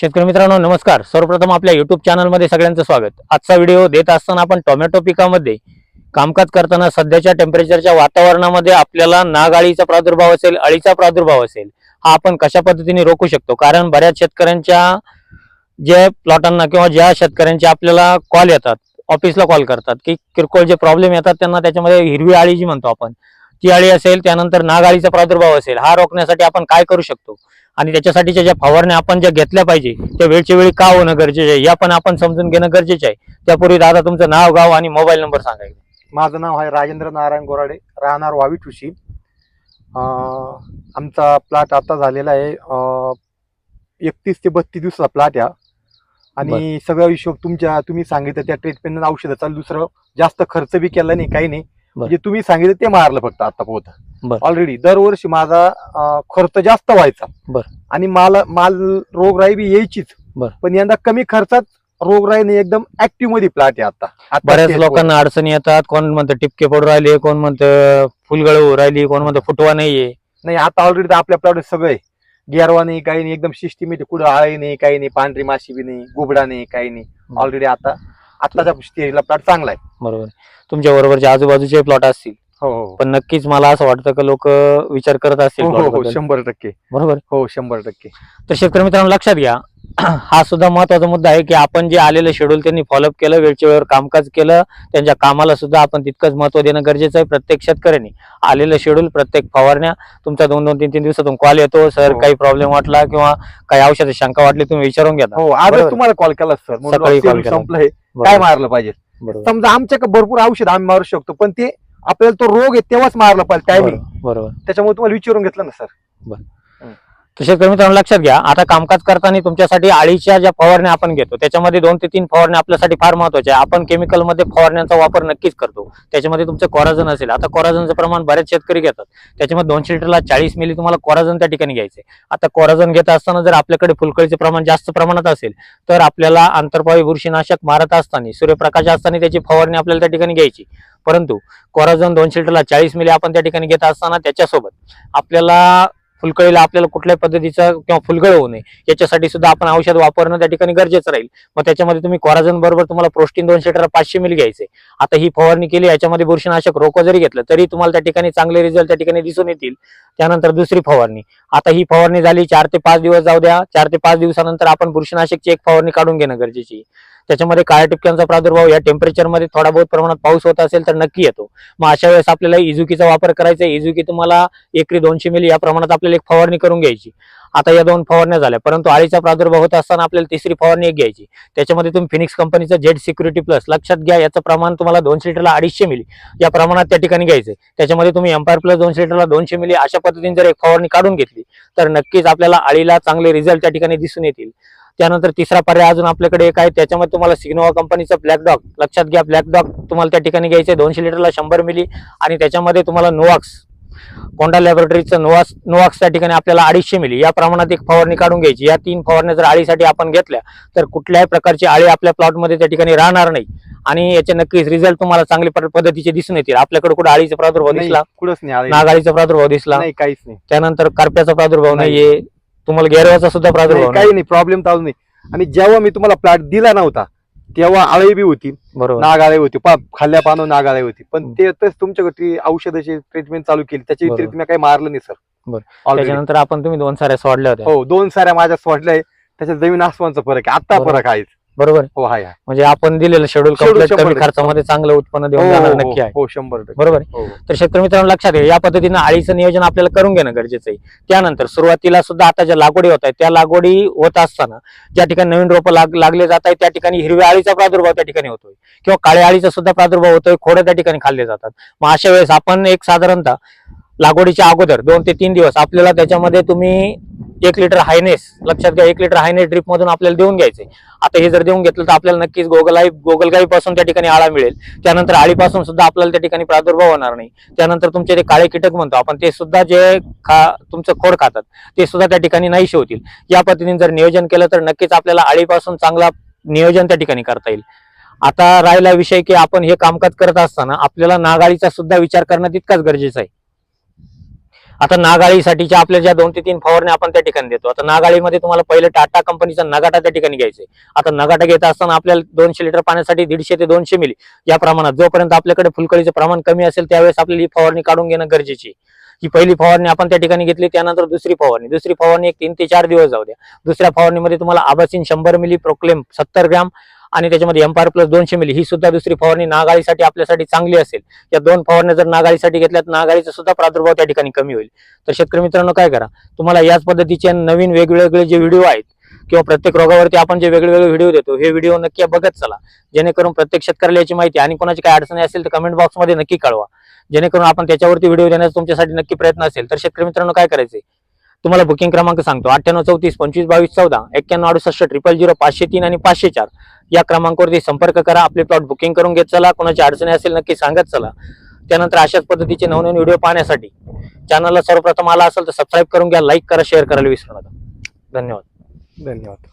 शेतकरी मित्रांनो नमस्कार. सर्वप्रथम आपल्या युट्यूब चॅनलमध्ये सगळ्यांचं स्वागत. आजचा व्हिडिओ देत असताना आपण टोमॅटो पिकामध्ये कामकाज करताना सध्याच्या टेम्परेचरच्या वातावरणामध्ये आपल्याला नाग अळीचा प्रादुर्भाव असेल अळीचा प्रादुर्भाव असेल हा आपण कशा पद्धतीने रोखू शकतो? कारण बऱ्याच शेतकऱ्यांच्या ज्या प्लॉटांना किंवा ज्या शेतकऱ्यांचे आपल्याला कॉल येतात ऑफिसला कॉल करतात की किरकोळ जे प्रॉब्लेम येतात त्यांना त्याच्यामध्ये हिरवी अळी जी म्हणतो आपण ती अळी असेल त्यानंतर नाग अळीचा प्रादुर्भाव असेल हा रोखण्यासाठी आपण काय करू शकतो? आणि त्याच्यासाठीच्या ज्या फवारण्या आपण ज्या घेतल्या पाहिजे त्या वेळच्या वेळी का होणं गरजेचं आहे? या पण आपण समजून घेणं गरजेचं आहे. त्यापूर्वी दादा तुमचं नाव गाव आणि मोबाईल नंबर सांगायचं माझं नाव आहे राजेंद्र नारायण गोराडे राहणार वावी अं, आमचा प्लॉट आता झालेला आहे एकतीस ते बत्तीस दिवसाचा प्लॉट या आणि सगळं हिशोब तुमच्या तुम्ही सांगितलं त्या ट्रीटमेंट औषधाचा दुसरं जास्त खर्च बी केला नाही काही नाही. म्हणजे तुम्ही सांगितलं ते मारलं फक्त आता पोहत बर. ऑलरेडी दरवर्षी माझा खर्च जास्त व्हायचा. बर. आणि माल माल रोगराई बी यायचीच. बर. पण यंदा कमी खर्चात रोगराई नाही एकदम ऍक्टिव्हमध्ये प्लॉट आहे आता. बऱ्याच लोकांना अडचणी येतात. कोण म्हणतं टिपके पडू राहिले कोण म्हणतं फुलगळ होऊ राहिली कोण म्हणतं फुटवा नाहीये. नाही आता ऑलरेडी आपल्या प्लॉट सगळे गेरवा नाही काही नाही एकदम सिस्टमॅटिक कुठं आळी नाही काही नाही पांढरी माशी बी नाही गुबडा नाही काही नाही. ऑलरेडी आता आताच्या स्टेजला प्लॉट चांगला आहे. बरोबर. तुमच्या बरोबरचे आजूबाजूचे प्लॉट असतील. हो हो. पण नक्कीच मला असं वाटतं की लोक विचार करत असतील हो हो बद्दल. शंभर टक्के. बरोबर? हो शंभर टक्के. तर शेतकरी मित्रांनो लक्षात घ्या. हा सुद्धा महत्त्वाचा मुद्दा आहे की आपण जे आलेलं शेड्यूल त्यांनी फॉलोअप केलं वेळच्या वेळेवर कामकाज केलं त्यांच्या कामाला सुद्धा आपण तितकंच महत्त्व देणं गरजेचं आहे प्रत्येक शेतकऱ्यांनी. आलेलं शेड्यूल प्रत्येक फवारण्या तुमचा दोन दोन तीन तीन दिवसातून कॉल येतो सर हो. काही प्रॉब्लेम वाटला किंवा काही औषध शंका वाटली तुम्ही विचारून घ्या. हो आजच बरोबर. तुम्हाला कॉल केला सर. सकाळी call केला. संपलंय. काय मारलं पाहिजे? बरोबर. समजा आमच्याकडे भरपूर औषध आम्ही मारू शकतो पण ते आपल्याला तो रोग आहे तेव्हाच मारलं पाहिजे टायमिंग बरोबर बरोबर. त्याच्यामुळे तुम्हाला विचारून घेतलं ना सर? तर शेतकरी मित्रांनो लक्षात घ्या आता कामकाज करताना तुमच्यासाठी आळीच्या ज्या फवारण्या आपण घेतो त्याच्यामध्ये दोन ते तीन फवारण्या आपल्यासाठी फार महत्त्वाच्या आहे आपण केमिकलमध्ये फवारण्यांचा वापर नक्कीच करतो. त्याच्यामध्ये तुमचं कोराजन असेल आता कोराजनचं प्रमाण बरेच शेतकरी घेतात. त्याच्यामध्ये दोनशे लिटरला चाळीस मिली तुम्हाला कोराजन त्या ठिकाणी घ्यायचे आता कोराजन घेत असताना जर आपल्याकडे फुलकळीचे प्रमाण जास्त प्रमाणात असेल तर आपल्याला आंतरपावी बुरशीनाशक मारत असताना सूर्यप्रकाश असताना त्याची फवारणी आपल्याला त्या ठिकाणी घ्यायची. परंतु कोराजन दोनशे लिटरला चाळीस मिली आपण त्या ठिकाणी घेत असताना त्याच्यासोबत आपल्याला फुलकळीला आपल्याला कुठल्याही पद्धतीचा किंवा फुलगळ होऊ नये. याच्यासाठी सुद्धा आपण औषध वापरणं त्या ठिकाणी गरजेचं राहील. मग त्याच्यामध्ये तुम्ही कोराजन बरोबर तुम्हाला प्रोस्टीन दोनशे लिटर पाचशे मिल घ्यायचे. आता ही फवारणी केली याच्यामध्ये बुरशीनाशक रोको जरी घेतलं तरी तुम्हाला त्या ठिकाणी चांगले रिझल्ट त्या ठिकाणी दिसून येतील. त्यानंतर दुसरी फवारणी. आता ही फवारणी झाली चार ते पाच दिवस जाऊ द्या. चार ते पाच दिवसानंतर आपण बुरशीनाशकची एक फवारणी काढून घेणं गरजेची त्याच्यामध्ये काळ्या टिपक्यांचा प्रादुर्भाव या टेम्परेचरमध्ये थोडा बहुत प्रमाणात पाऊस होत असेल तर नक्की येतो. मग अशा वेळेस आपल्याला इझुकीचा वापर करायचा आहे. तुम्हाला एकरी दोनशे मिली या प्रमाणात आपल्याला एक फवारणी करून घ्यायची. आता या दोन फवारण्या झाल्या. परंतु अळीचा प्रादुर्भाव होत असताना आपल्याला तिसरी फवारणी एक घ्यायची. त्याच्यामध्ये तुम्ही फिनिक्स कंपनीचं जेट सिक्युरिटी प्लस लक्षात घ्या याचं प्रमाण तुम्हाला दोनशे लिटरला अडीचशे मिली. या प्रमाणात त्या ठिकाणी घ्यायचं त्याच्यामध्ये तुम्ही एम्पायर प्लस दोनशे लिटरला दोनशे मिली अशा पद्धतीने जर एक फवारणी काढून घेतली तर नक्कीच आपल्याला अळीला चांगले रिझल्ट त्या ठिकाणी दिसून येतील. त्यानंतर तिसरा पर्याय अजून आपल्याकडे एक आहे. त्याच्यामध्ये तुम्हाला सिग्नोवा कंपनीचं ब्लॅक डॉग लक्षात घ्या ब्लॅक डॉग तुम्हाला त्या ठिकाणी घ्यायचं दोनशे लिटरला शंभर मिली. आणि त्याच्यामध्ये तुम्हाला नोवाक्स कोंडा लॅबोरेटरीचं नोवाक्स नोवाक्स त्या ठिकाणी आपल्याला अडीचशे मिली. या प्रमाणात एक फवारणी काढून घ्यायची. या तीन फवारण्या जर अळीसाठी आपण घेतल्या तर कुठल्याही प्रकारची अळी आपल्या प्लॉटमध्ये त्या ठिकाणी राहणार नाही. आणि याचे नक्कीच रिझल्ट तुम्हाला चांगल्या प- पद्धतीचे दिसून येतील. आपल्याकडे कुठे अळीचा प्रादुर्भाव दिसला? कुठंच नाही आळी. नागाळीचा प्रादुर्भाव दिसला? नाही काहीच नाही. त्यानंतर करप्याचा प्रादुर्भाव नाही. नाहीये. तुम्हाला गेरवाचा सुद्धा प्रादुर्भाव काही नाही प्रॉब्लेम चालू नाही आणि जेव्हा मी तुम्हाला प्लॉट दिला नव्हता तेव्हा आळी बी होती बरोबर नागाळे होती पा खाल्ल्या पानं नागाळे होती पण. ते तर तुमच्याकडे औषधाची ट्रीटमेंट चालू केली त्याच्या बरोबर. व्यतिरिक्त मी काही मारलं नाही सर बरं. Already. त्याच्यानंतर आपण तुम्ही दोन साऱ्या सोडल्या होत्या हो दोन साऱ्या माझ्या सोडल्या त्याच्यात जमीन आसमानचा फरक आहे आता बरोबर. फरक आहे बरोबर? हो. म्हणजे आपण दिलेलं शेड्यूल Schedule कंप्लीट शंभर कमी टक्के. खर्चामध्ये चांगलं उत्पन्न हो, देऊन जाणार हो, नक्की आहे. हो शंभर टक्के. बरोबर? आहे हो. तर शेतकरी मित्रांनो लक्षात घ्या या पद्धतीनं आळीचं नियोजन आपल्याला करून घेणं गरजेचं आहे. त्यानंतर सुरुवातीला सुद्धा आता ज्या लागवडी होत आहेत त्या लागवडी होत असताना ज्या ठिकाणी नवीन रोपं लाग लागले जात आहेत त्या ठिकाणी हिरव्या आळीचा प्रादुर्भाव त्या ठिकाणी होतोय. किंवा काळ्या आळीचा सुद्धा प्रादुर्भाव होतोय खोडे त्या ठिकाणी खाल्ले जातात. मग अशा वेळेस आपण एक साधारणतः लागवडीच्या अगोदर दोन ते तीन दिवस आपल्याला त्याच्यामध्ये तुम्ही एक लिटर हायनेस लक्षात घ्या एक लिटर हायनेस ड्रिप मधून आपल्याला देऊन घ्यायचे. आता हे जर देऊन घेतलं तर आपल्याला नक्कीच गोगलाई गोगलगाई पासून त्या ठिकाणी आळा मिळेल. त्यानंतर आळीपासून सुद्धा आपल्याला त्या ठिकाणी प्रादुर्भाव होणार नाही. त्यानंतर तुमचे ते काळे कीटक म्हणतो आपण ते सुद्धा जे खा तुमचं खोड खातात ते सुद्धा त्या ठिकाणी नाहीशी होतील. या पद्धतीने जर नियोजन केलं तर नक्कीच आपल्याला आळीपासून चांगला नियोजन त्या ठिकाणी करता येईल. आता राहिला विषय की आपण हे कामकाज करत असताना आपल्याला नागाळीचा सुद्धा विचार करणं तितकाच गरजेचं आहे. आता नागाळीसाठीच्या आपल्या ज्या दोन ते तीन फवारण्या आपण त्या ठिकाणी देतो. आता नागाळीमध्ये तुम्हाला पहिले टाटा कंपनीचा नगाटा त्या ठिकाणी घ्यायचे आता नगाटा घेत असताना आपल्याला दोनशे लिटर पाण्यासाठी दीडशे ते दोनशे मिली या प्रमाणात. जोपर्यंत आपल्याकडे फुलकळीचं प्रमाण कमी असेल त्यावेळेस आपल्याला ही फवारणी काढून घेणं गरजेची आहे. ही पहिली फवारणी आपण त्या ठिकाणी घेतली त्यानंतर दुसरी फवारणी. दुसरी फवारणी एक तीन ते चार दिवस जाऊ द्या. दुसऱ्या फवारणीमध्ये तुम्हाला आबासीन शंभर मिली प्रोक्लेम सत्तर ग्रॅम आणि त्याच्यामध्ये एम्पायर प्लस दोनशे मिली ही सुद्धा दुसरी फवारणी नागाळीसाठी आपल्यासाठी चांगली असेल. या दोन फवारण्या जर नागाळीसाठी घेतल्या तर नागाळीचा सुद्धा प्रादुर्भाव त्या ठिकाणी कमी होईल. तर शेतकरी मित्रांनो काय करा? तुम्हाला याच पद्धतीचे नवीन वेगवेगळे जे व्हिडिओ आहेत किंवा प्रत्येक रोगावरती आपण जे वेगवेगळे व्हिडिओ देतो हे व्हिडिओ नक्की बघत चला. जेणेकरून प्रत्येक शेतकऱ्याला याची माहिती आणि कोणाची काही अडचणी असेल तर कमेंट बॉक्समध्ये नक्की कळवा. जेणेकरून आपण त्याच्यावरती व्हिडिओ देण्याचा तुमच्यासाठी नक्की प्रयत्न असेल. तर शेतकरी मित्रांनो काय करायचे तुम्हाला बुकिंग क्रमांक सांगतो. अठ्ठ्याण्णव चौतीस पंचवीस बावीस चौदा एक्क्याण्णव अडुसष्ट ट्रिपल झिरो पाचशे तीन आणि पाचशे चार या क्रमांकावरती संपर्क करा. आपले प्लॉट बुकिंग करून घेत चला. कोणाची अडचणी असेल नक्की सांगत चला. त्यानंतर अशाच पद्धतीचे नवनवीन व्हिडिओ पाहण्यासाठी चॅनलला सर्वप्रथम आला असेल तर सबस्क्राईब करून घ्या लाईक करा शेअर करायला विसरू नका. धन्यवाद. धन्यवाद.